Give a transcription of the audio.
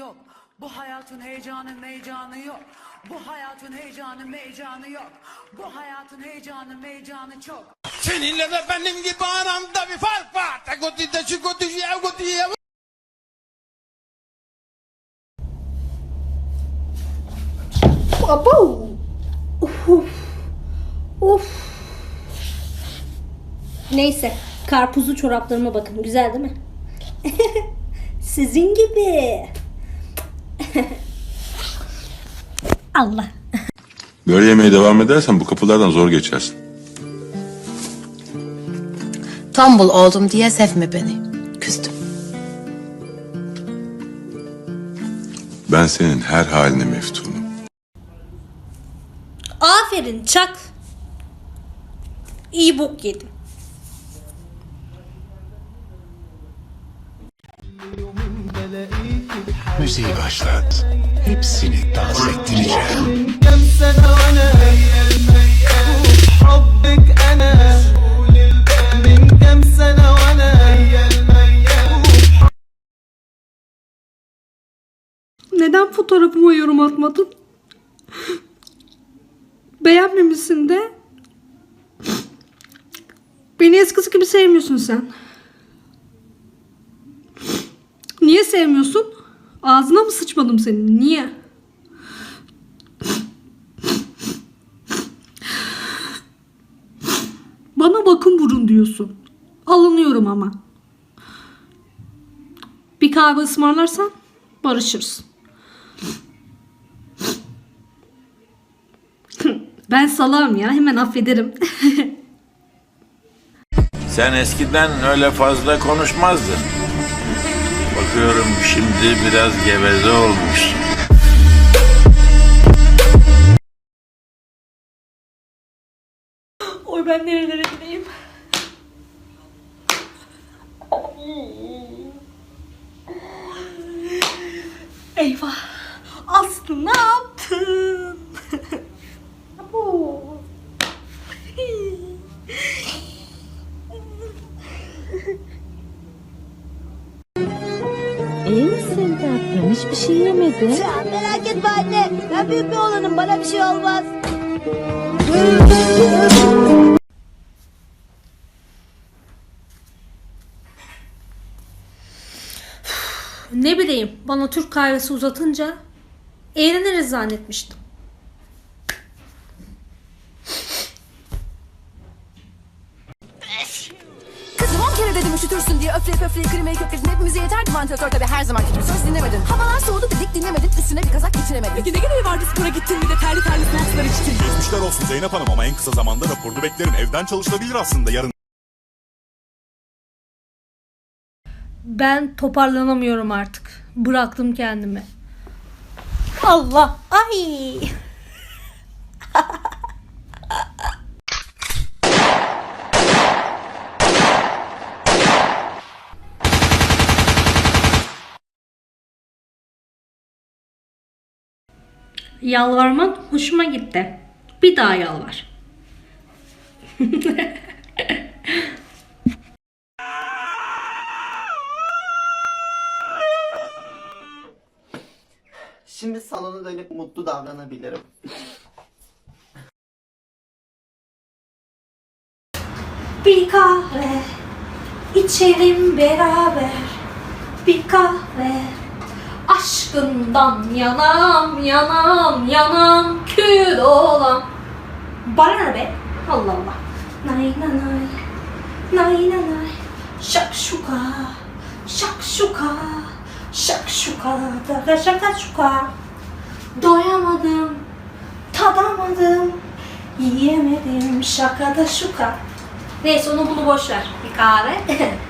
yok. Bu hayatın heyecanı meycanı yok. Bu hayatın heyecanı meycanı yok. Bu hayatın heyecanı meycanı çok. Seninle de benim gibi aramda bir fark var. Tekoti de çikoti yevgoti yev. Abo. Uf. Of. Neyse. Karpuzlu çoraplarıma bakın. Güzel değil mi? Sizin gibi. Allah. Böyle yemeye devam edersen bu kapılardan zor geçersin. Tombul oldum diye sevme beni. Küstüm. Ben senin her haline meftunum. Aferin çak. İyi bok yedim. müziği başlat. Hepsini dans ettireceğim. Neden fotoğrafıma yorum atmadın? Beğenmemişsin de. Beni eskisi gibi sevmiyorsun sen. Niye sevmiyorsun? Ağzına mı sıçmadım senin? Niye? Bana bakın burun diyorsun. Alınıyorum ama. Bir kahve ısmarlarsan barışırız. Ben salam ya hemen affederim. Sen eskiden öyle fazla konuşmazdın. Bakıyorum şimdi biraz geveze olmuş. Oy ben nerelere gideyim? Eyvah. Misin tatlım? Hiçbir şey yemedin. merak etme anne. Ben büyük bir olanım. Bana bir şey olmaz. Ne bileyim bana Türk kahvesi uzatınca eğleniriz zannetmiştim. Dedim üşütürsün diye öfleyip öfleyip klimayı kökledin. Hepimize yeterdi vantilatör tabii her zamanki gibi söz dinlemedin. Havalar soğudu dedik dinlemedin. Üstüne bir kazak geçiremedin. Peki ne gereği vardı spora gittin bir de terli terli soğuk sular içtin. Geçmişler olsun Zeynep Hanım ama en kısa zamanda raporunu beklerim. Evden çalışılabilir aslında yarın. Ben toparlanamıyorum artık. Bıraktım kendimi. Allah! Ay! Yalvarman hoşuma gitti. Bir daha yalvar. Şimdi salona dönüp mutlu davranabilirim. Bir kahve içelim beraber Bir kahve Aşkından yanam yanam yanam kül olam Bana ne be? Allah Allah Nay nay nay Nay nay nay Şakşuka Şakşuka Şakşuka Daga şaka şuka Doyamadım Tadamadım Yiyemedim şakada şuka Neyse onu bunu boş ver. Bir kahve.